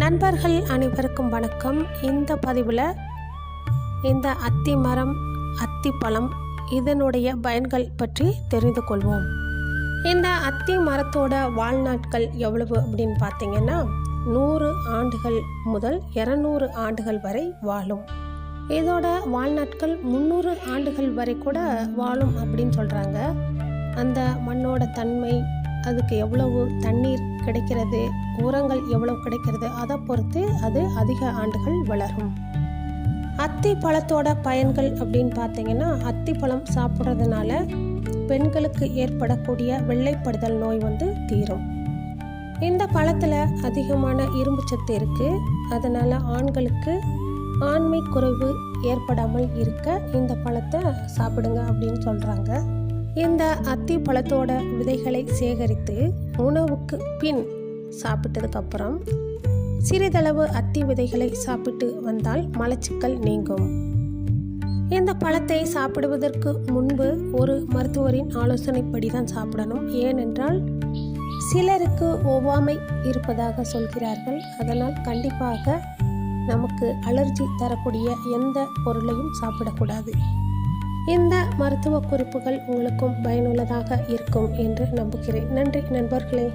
நண்பர்கள் அனைவருக்கும் வணக்கம். இந்த பதிவில் இந்த அத்தி மரம் அத்தி பழம் இதனுடைய பயன்கள் பற்றி தெரிந்து கொள்வோம். இந்த அத்தி மரத்தோட வாழ்நாட்கள் எவ்வளவு அப்படின்னு பார்த்தீங்கன்னா நூறு ஆண்டுகள் முதல் இரநூறு ஆண்டுகள் வரை வாழும். இதோட வாழ்நாட்கள் முந்நூறு ஆண்டுகள் வரை கூட வாழும் அப்படின்னு சொல்கிறாங்க அந்த மண்ணோட தன்மை அதுக்கு எவ்வளவு தண்ணீர் கிடைக்கிறது உரங்கள் எவ்வளவு கிடைக்கிறது அதை பொறுத்து அது அதிக ஆண்டுகள் வளரும். அத்தி பழத்தோட பயன்கள் அப்படின்னு பார்த்தீங்கன்னா அத்தி பழம் சாப்பிட்றதுனால பெண்களுக்கு ஏற்படக்கூடிய வெள்ளைப்படுதல் நோய் வந்து தீரும். இந்த பழத்தில் அதிகமான இரும்பு சத்து இருக்குது அதனால் ஆண்களுக்கு ஆண்மை குறைவு ஏற்படாமல் இருக்க இந்த பழத்தை சாப்பிடுங்க அப்படின்னு சொல்கிறாங்க இந்த அத்தி பழத்தோட விதைகளை சேகரித்து உணவுக்கு பின் சாப்பிட்டதுக்கப்புறம் சிறிதளவு அத்தி விதைகளை சாப்பிட்டு வந்தால் மலச்சிக்கல் நீங்கும். இந்த பழத்தை சாப்பிடுவதற்கு முன்பு ஒரு மருத்துவரின் ஆலோசனைப்படி தான் சாப்பிடணும். ஏனென்றால் சிலருக்கு ஒவ்வாமை இருப்பதாக சொல்கிறார்கள். அதனால் கண்டிப்பாக நமக்கு அலர்ஜி தரக்கூடிய எந்த பொருளையும் சாப்பிடக்கூடாது. இந்த மருத்துவ குறிப்புகள் உங்களுக்கும் பயனுள்ளதாக இருக்கும் என்று நம்புகிறேன். நன்றி நண்பர்களே.